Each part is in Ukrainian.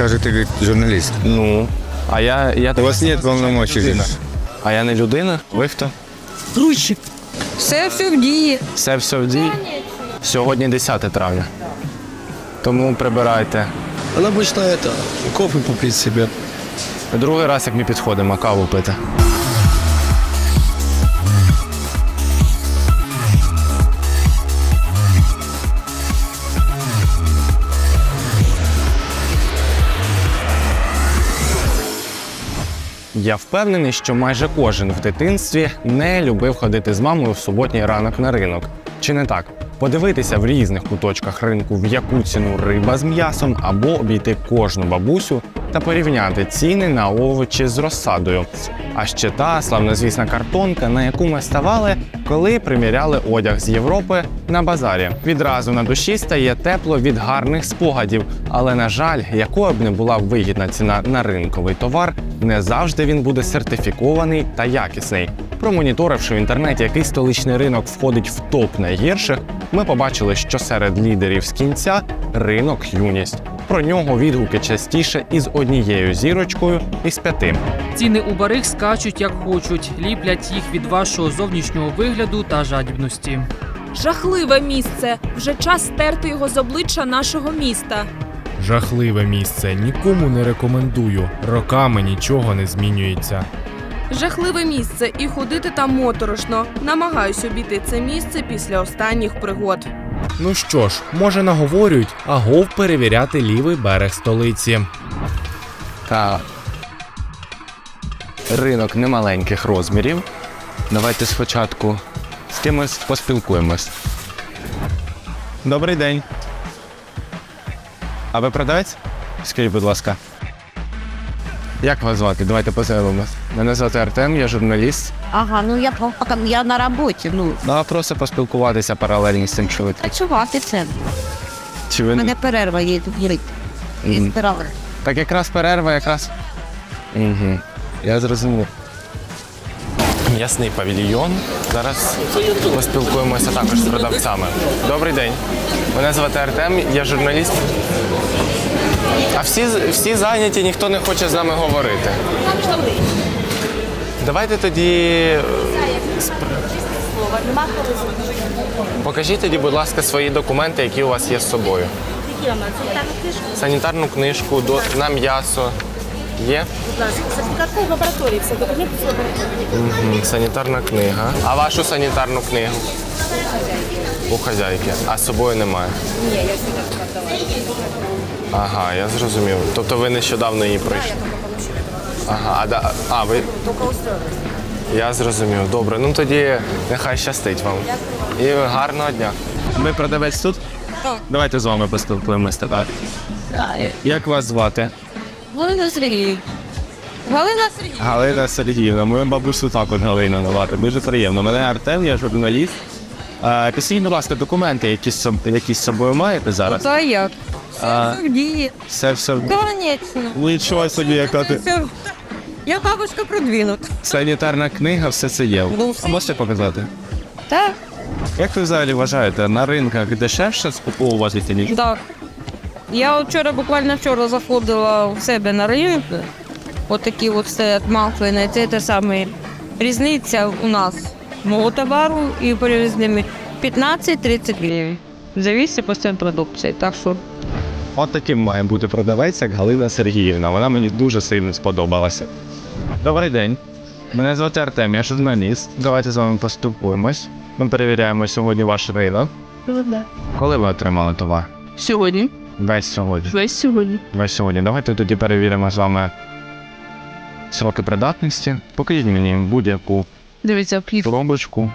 Кажете, ти журналіст. Ну. А я. я У вас нет полномочий. А я не людина? Ви хто? Грузчик. Все все в дії. Все все в дії. Сьогодні 10 травня. Тому прибирайте. Вона обычно это, кофе попить себе. Другий раз, як ми підходимо, каву пити. Я впевнений, що майже кожен в дитинстві не любив ходити з мамою в суботній ранок на ринок. Чи не так? Подивитися в різних куточках ринку, в яку ціну риба з м'ясом, або обійти кожну бабусю та порівняти ціни на овочі з розсадою. А ще та славнозвісна картонка, на яку ми ставали, коли приміряли одяг з Європи на базарі. Відразу на душі стає тепло від гарних спогадів, але на жаль, якою б не була вигідна ціна на ринковий товар, не завжди він буде сертифікований та якісний. Промоніторивши в інтернеті, який столичний ринок входить в топ найгірших, ми побачили, що серед лідерів з кінця ринок юність. Про нього відгуки частіше із однією зірочкою із п'яти. Ціни у барих скачуть як хочуть, ліплять їх від вашого зовнішнього вигляду та жадібності. Жахливе місце. Вже час стерти його з обличчя нашого міста. Жахливе місце. Нікому не рекомендую. Роками нічого не змінюється. Жахливе місце, і ходити там моторошно. Намагаюсь обійти це місце після останніх пригод. Ну що ж, може наговорюють, а гов перевіряти лівий берег столиці. та ринок немаленьких розмірів. Давайте спочатку з кимось поспілкуємось. Добрий день. А ви продавець? Скажіть, будь ласка. Як вас звати? Давайте познайомимось. Мене звати Артем, я журналіст. Ага, ну я, я на роботі. Ну, Ну, а просто поспілкуватися паралельно з що ви. працювати це. Чи ви... мене перерва є тут. Мгм. Збирали. Так якраз перерва, якраз. Угу. Я зрозумів. М'ясний павільйон. Зараз поспілкуємося також з продавцями. Добрий день. Мене звати Артем, я журналіст. А всі, всі зайняті, ніхто не хоче з нами говорити. Давайте тоді. е, Покажіть тоді, будь ласка, свої документи, які у вас є з собою. Санітарну книжку до, на м'ясо. Є? Сертифікат лабораторії, все документи з лабораторії. Санітарна книга. А вашу санітарну книгу? У хазяйки. А з собою немає? Ні, я сюди Ага, я зрозумів. Тобто ви нещодавно її прийшли? Ага, а, да, а ви. Я зрозумів. Добре, ну тоді нехай щастить вам. І гарного дня. Ви продавець тут? Так. Давайте з вами поспілкуємося тепер. Як вас звати? Галина Сергій. Галина Сергій. Галина Сергіївна, мою бабусю також Галина навати. Дуже приємно. Мене Артем, я журналіст. Е, Пісні, будь ласка, документи, які з соб- які з собою маєте зараз. Та як? А, Все в дії. все, все. Конечно. Нічого собі, яка ти. Все. Я бабушка продвинута. Санітарна книга, все це є. Ну, все. Можете показати? Так, Як ви взагалі вважаєте, на ринках дешевше скуповувати ніж? так. Я от вчора, буквально вчора заходила в себе на ринок. От такі от стоять мафини. Це те саме різниця у нас мого товару і перевізними 15-30 гривень. Завісить по цим продукції. Так що От таким має бути продавець, як Галина Сергіївна. Вона мені дуже сильно сподобалася. Добрий день. Мене звати Артем, я журналіст. Давайте з вами поспілкуємось. Ми перевіряємо сьогодні ваш ринок. Коли ви отримали товар? Сьогодні, Весь сьогодні. весь сьогодні. Весь сьогодні. Давайте тоді перевіримо з вами сроки придатності. Покажіть мені будь-яку Дивіться, плів, коробочку.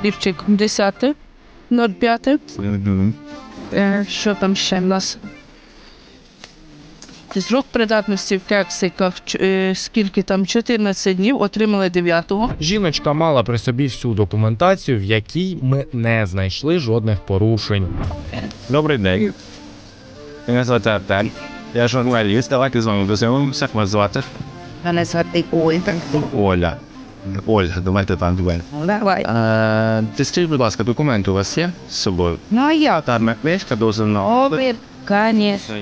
плівчик 10, 05. Е, що там ще в нас? Срок придатності в кексиках, е, скільки там 14 днів, отримали 9-го. Жіночка мала при собі всю документацію, в якій ми не знайшли жодних порушень. Добрий день. Мене звати Артем. Я журналіст. Давайте з вами познайомимося. Як вас звати? мене звати Ольга. Оля. Ольга, давайте там двері. Давай. Е, ти скажіть, будь ласка, документи у вас є з собою? Ну а як? Тарна книжка, дозвіл на Обір, звісно.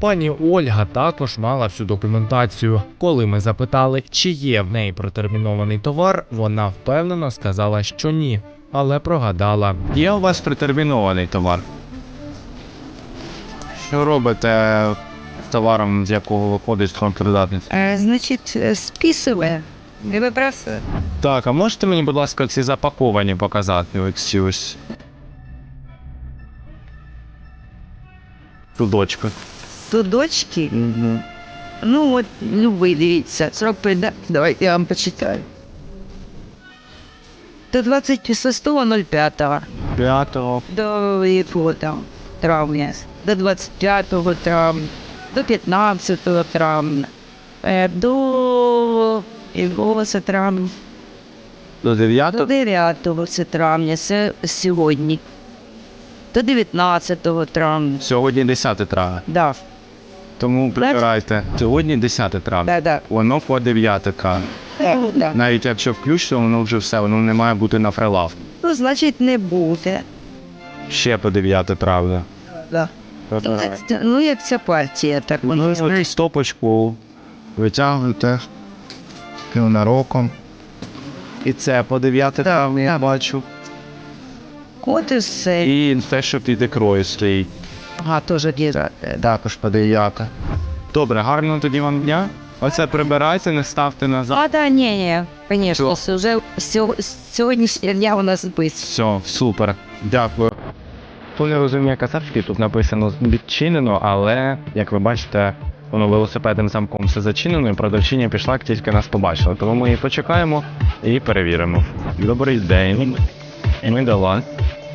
Пані Ольга також мала всю документацію. Коли ми запитали, чи є в неї протермінований товар, вона впевнено сказала, що ні, але прогадала. Є у вас протермінований товар? Що робите з товаром, з якого виходить контрдатність? Е, Значить, е, списує, не вибрасує. Так, а можете мені, будь ласка, ці запаковані показати? Оці ось. Судочки. Судочки, ну от, любий, дивіться, срок прийде, давайте я вам почитаю. До 26.05 П'ятого. до якого травня, до 25 травня, до 15 травня, е, до якого травня, До до 9 9 це травня, це сьогодні, до 19 травня, Сьогодні 10 травня. да, Тому прибирайте. Сьогодні 10 травня. да, да. Воно по 9 травня. да. Навіть якщо включно, воно вже все, воно не має бути на прилавку. Ну, значить, не буде. Ще по 9 травня. Да. Ну, як ця партія, так воно. Ну, стопочку витягуєте роком. І це по 9 травня я бачу. От і все. І те, що під ікрою стоїть. Ага, теж діра. Також по 9. Добре, гарного тоді вам дня. Оце прибирайте, не ставте назад. А, да, ні, ні, звісно, вже сьо- сьогоднішнього дня у нас бить. Все, супер. Дякую. Хто не розуміє казахський, тут написано відчинено, але як ви бачите, воно велосипедним замком все зачинено, і продавчиня пішла, як тільки нас побачила. Тому ми її почекаємо і перевіримо. Добрий день. Ми.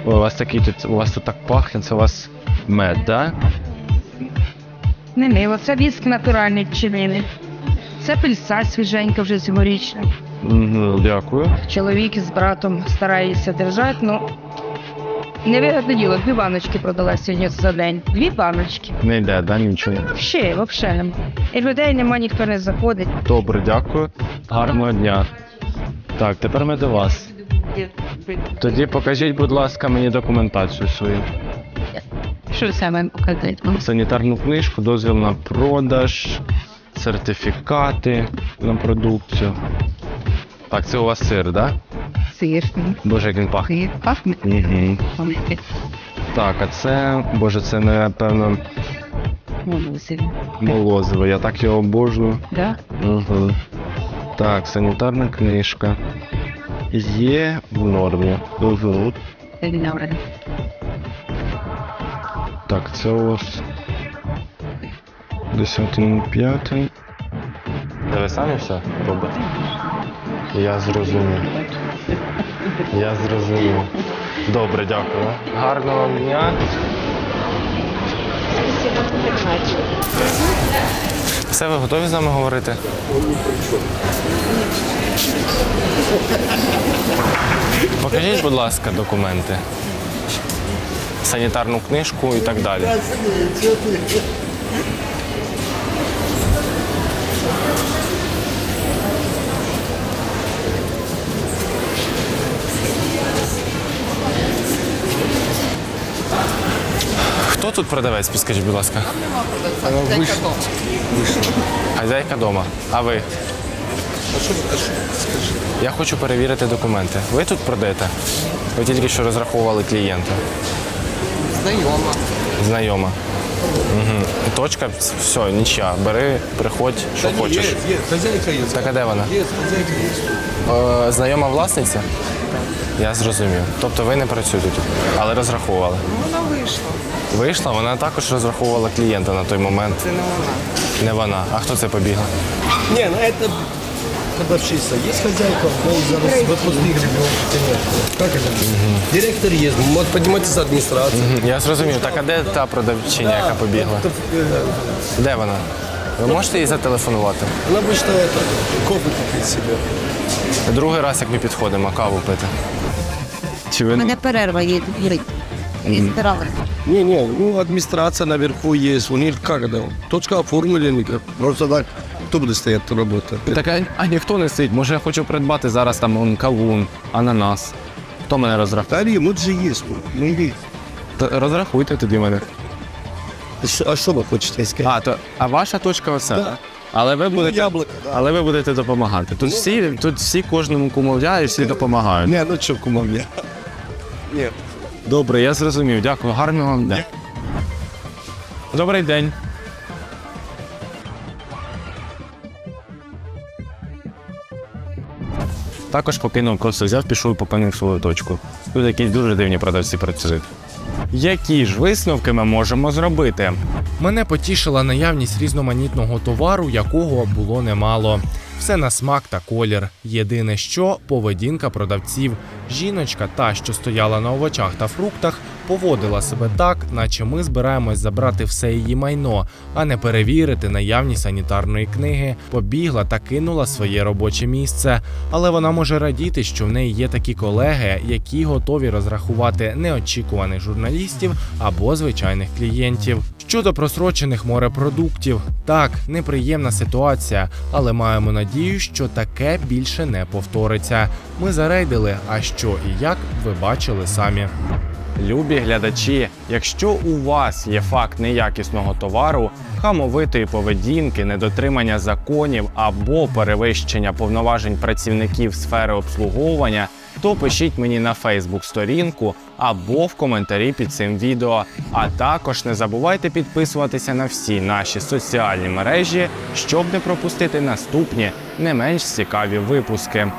Ой, У вас такий тут, у вас тут так пахне, це у вас мед, да? Не мило, це віск натуральний пчелиний. Це пильса свіженька вже цьогорічна. Дякую. Чоловік із братом старається держати, ну невигодне діло, дві баночки продала сьогодні за день. Дві баночки. Не йде, да, нічого. Ще, взагалі нема. І людей нема, ніхто не заходить. Добре, дякую. Гарного дня. Так, тепер ми до вас. Тоді покажіть, будь ласка, мені документацію свою. Що саме показати? Санітарну книжку, дозвіл на продаж, сертифікати на продукцію. Так, це у вас сир, так? Да? Сир. Боже, як він пахне. Сир. Пахне. Угу. Так, а це, боже, це напевно молозиво. Я так його обожнюю. Да? Угу. Так, санітарна книжка. Є в нормі. Угу. Це добре. Так, це у вас 10.05. Та ви самі все робите? Я зрозумів. Я зрозумів. Добре, дякую. Гарного вам дня. Все, ви готові з нами говорити? Покажіть, будь ласка, документи. Санітарну книжку і так далі. Хто тут продавець, підскажіть, будь ласка? Хазяйка дома. А ви? Я хочу перевірити документи. Ви тут продаєте? Ви тільки що розраховували клієнта. Знайома. Знайома. Угу. Точка, все, нічия. Бери, приходь, що хочеш. Есть, хозяйка есть. Так а де вона? Есть, хозяйка есть. Е, знайома власниця? Я зрозумів. Тобто ви не працюєте тут, але розраховували. Вона вийшла. Вийшла, вона також розраховувала клієнта на той момент. Це не вона. Не вона. А хто це побігла? Не, ну это продавщица. Есть хозяйка, но зараз в отпускных ребенок. Как это? Директор есть. Может, поднимайтесь с администрации. Мгм, Я зрозумів. Так а де та продавчиня, яка побігла? Это, э, Де вона? Ви можете їй зателефонувати? Она обычно это, кофе купить себе. Другий раз, як ми підходимо, каву пити. Чи У ви мене перерва є. Збирали. Не, не, ну администрация наверху есть. У них как это? Точка оформлена. Просто так. Кто будет стоять работать? Так, а, а ніхто не сидить. Може, я хочу придбати зараз там он, кавун, ананас. Хто мене розрахує? Да, не, вот же есть. Ну, есть. Та Розрахуйте тоді мене. Що- А що ви хочете сказати? А, то, а ваша точка оце? Да. Але ви будете, Яблуко, да. але ви будете допомагати. Тут всі, тут всі кожному кумовляють, всі допомагають. Не, ну що, кумов'я? Ні. Добре, я зрозумів. Дякую. Гарного вам дня. Добрий день. Також покинув, просто взяв, пішов і покинув свою точку. Тут якісь дуже дивні продавці працюють. Які ж висновки ми можемо зробити? Мене потішила наявність різноманітного товару, якого було немало. Все на смак та колір. Єдине, що поведінка продавців. Жіночка, та, що стояла на овочах та фруктах, поводила себе так, наче ми збираємось забрати все її майно, а не перевірити наявність санітарної книги. Побігла та кинула своє робоче місце. Але вона може радіти, що в неї є такі колеги, які готові розрахувати неочікуваних журналістів або звичайних клієнтів. Щодо просрочених морепродуктів, так неприємна ситуація, але маємо надію, що таке більше не повториться. Ми зарейдили, а що і як ви бачили самі. Любі глядачі, якщо у вас є факт неякісного товару, хамовитої поведінки, недотримання законів або перевищення повноважень працівників сфери обслуговування, то пишіть мені на Фейсбук сторінку або в коментарі під цим відео. А також не забувайте підписуватися на всі наші соціальні мережі, щоб не пропустити наступні не менш цікаві випуски.